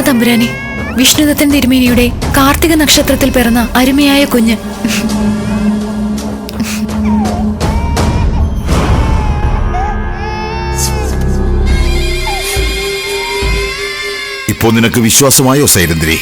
തമ്പുരാനെ വിഷ്ണുദത്തൻ തിരുമേനിയുടെ കാർത്തിക നക്ഷത്രത്തിൽ പിറന്ന അരുമയായ കുഞ്ഞ്. ഇപ്പോ നിനക്ക് വിശ്വാസമായോ സൈരന്ദ്രി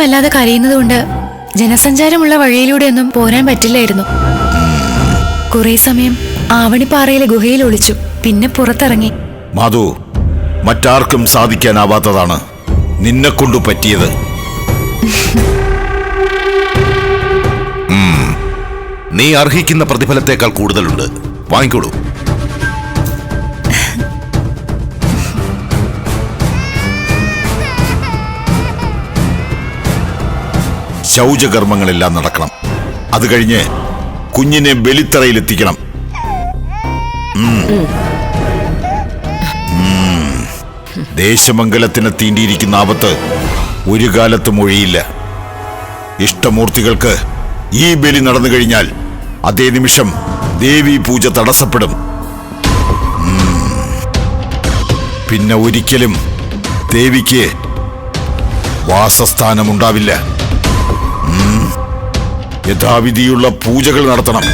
വല്ലാതെ കരയുന്നതുകൊണ്ട് ജനസഞ്ചാരമുള്ള വഴിയിലൂടെയൊന്നും പോരാൻ പറ്റില്ലായിരുന്നു. കുറെ സമയം ആവണിപ്പാറയിലെ ഗുഹയിൽ ഒളിച്ചു. പിന്നെ പുറത്തിറങ്ങി. മാധു മറ്റാർക്കും സാധിക്കാനാവാത്തതാണ് നിന്നെ കൊണ്ടു പറ്റിയത്. നീ അർഹിക്കുന്ന പ്രതിഫലത്തേക്കാൾ കൂടുതലുണ്ട്. വാങ്ങിക്കോളൂ ശൗചകർമ്മങ്ങളെല്ലാം നടക്കണം. അത് കഴിഞ്ഞ് കുഞ്ഞിനെ ബലിത്തറയിൽ ബലിത്തറയിലെത്തിക്കണം ദേശമംഗലത്തിന് തീണ്ടിയിരിക്കുന്ന ആപത്ത് ഒരു കാലത്തും ഒഴിയില്ല. ഇഷ്ടമൂർത്തികൾക്ക് ഈ ബലി നടന്നു കഴിഞ്ഞാൽ അതേ നിമിഷം ദേവി പൂജ തടസ്സപ്പെടും. പിന്നെ ഒരിക്കലും ദേവിക്ക് വാസസ്ഥാനമുണ്ടാവില്ല. യഥാവിധിയുള്ള പൂജകൾ നടത്തണം.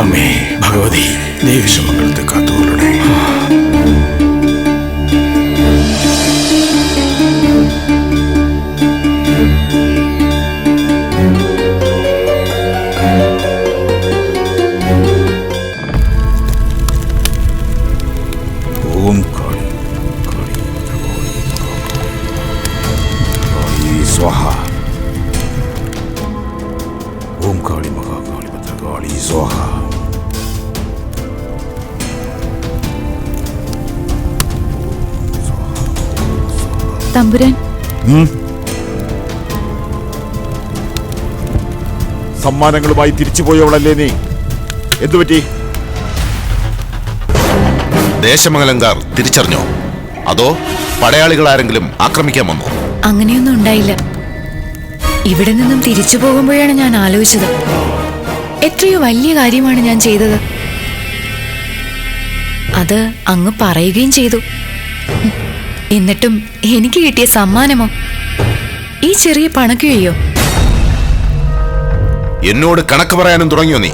അമ്മേ ഭഗവതി ദേവിശമംഗളത്തെ സ്വാഹ ഓം കാളി മഹാകാളി ഭദ്രകാളി സ്വാഹ തമ്പുരാൻ. സമ്മാനങ്ങളുമായി തിരിച്ചുപോയവളല്ലേ നീ? എന്തുപറ്റി ദേശമംഗലങ്കാർ തിരിച്ചറിഞ്ഞോ? അതോ പടയാളികൾ ആരെങ്കിലും ആക്രമിക്കാൻ വന്നോ? അങ്ങനെയൊന്നും ഉണ്ടായില്ല. ഇവിടെ നിന്നും തിരിച്ചു പോകുമ്പോഴാണ് ഞാൻ ആലോചിച്ചത്. എത്രയോ വലിയ കാര്യമാണ് ഞാൻ ചെയ്തത്. അത് അങ്ങ് പറയുകയും ചെയ്തു. എന്നിട്ടും എനിക്ക് കിട്ടിയ സമ്മാനമോ? ഈ ചെറിയ പണക്കിഴിയോ എന്നോട് കണക്ക് പറയാനും തുടങ്ങിയോ നീ?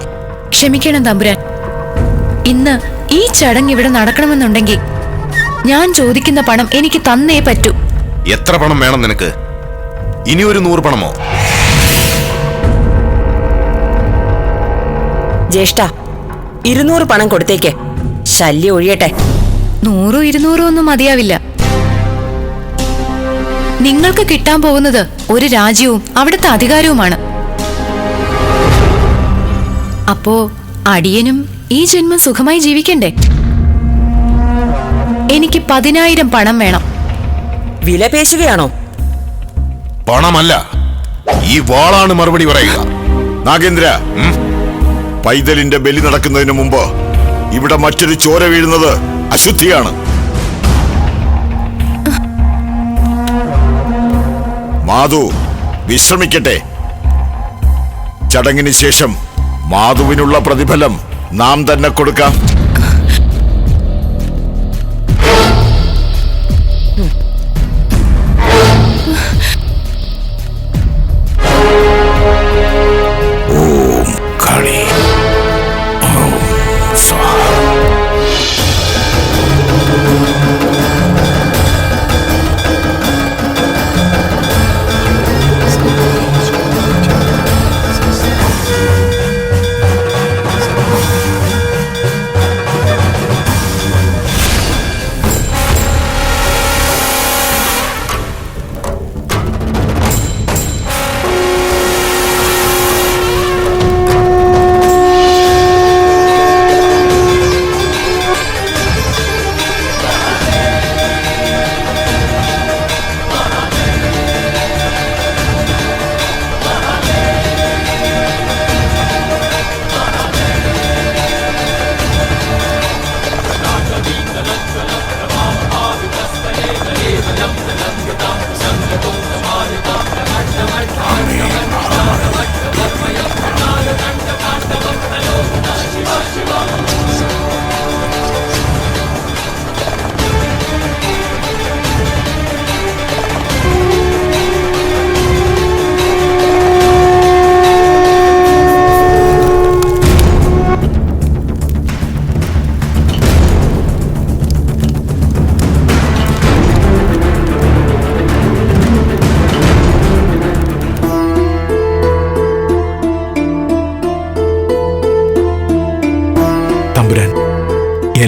ക്ഷമിക്കണം തമ്പുരാൻ. ഇന്ന് ഈ ചടങ്ങ് ഇവിടെ നടക്കണമെന്നുണ്ടെങ്കിൽ ഞാൻ ചോദിക്കുന്ന പണം എനിക്ക് തന്നേ പറ്റൂ. എത്ര പണം വേണം നിനക്ക്? ഇനി ഒരു നൂറ് പണമോ? ജ്യേഷ്ഠ ഇരുന്നൂറ് പണം കൊടുത്തേക്ക്. ശല്യം ഒഴിയട്ടെ. നൂറോ ഇരുന്നൂറോ ഒന്നും മതിയാവില്ല. നിങ്ങൾക്ക് കിട്ടാൻ പോകുന്നത് ഒരു രാജ്യവും അവിടുത്തെ അധികാരവുമാണ്. അപ്പോ അടിയനും ഈ ജന്മം സുഖമായി ജീവിക്കണ്ടേ? എനിക്ക് പതിനായിരം പണം വേണം. വില പേശുകയാണോ? പണമല്ല. ഈ വാളാണ് മറുപടി പറയുക. നാഗേന്ദ്ര? പൈതലിന്റെ ബലി നടക്കുന്നതിന് മുമ്പ് ഇവിടെ മറ്റൊരു ചോര വീഴുന്നത് അശുദ്ധിയാണ്. മാധു വിശ്രമിക്കട്ടെ. ചടങ്ങിന് ശേഷം മാധുവിനുള്ള പ്രതിഫലം നാം തന്നെ കൊടുക്കാം.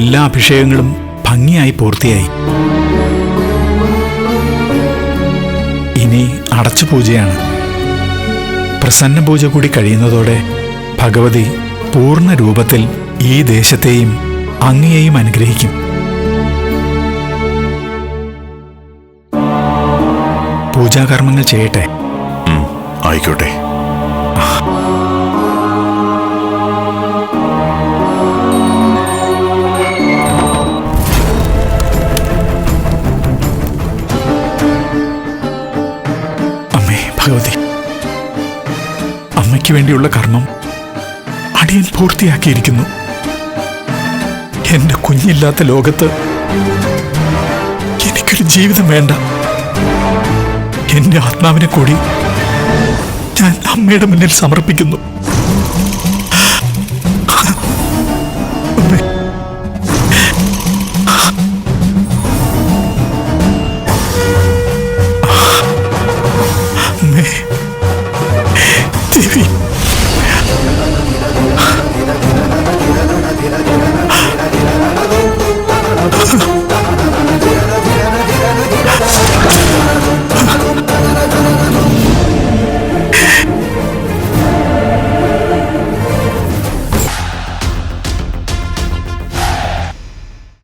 എല്ലാ അഭിഷേകങ്ങളും ഭംഗിയായി പൂർത്തിയായി. ഇനി അടച്ചു പൂജയാണ്. പ്രസന്ന പൂജ കൂടി കഴിയുന്നതോടെ ഭഗവതി പൂർണ രൂപത്തിൽ ഈ ദേശത്തെയും അങ്ങയെയും അനുഗ്രഹിക്കും. പൂജാകർമ്മങ്ങൾ ചെയ്യട്ടെ? ആയിക്കോട്ടെ. അമ്മയ്ക്ക് വേണ്ടിയുള്ള കർമ്മം അടിയൻ പൂർത്തിയാക്കിയിരിക്കുന്നു. എന്റെ കുഞ്ഞില്ലാത്ത ലോകത്ത് എനിക്കൊരു ജീവിതം വേണ്ട. എന്റെ ആത്മാവിനെ കൂടി ഞാൻ അമ്മയുടെ മുന്നിൽ സമർപ്പിക്കുന്നു.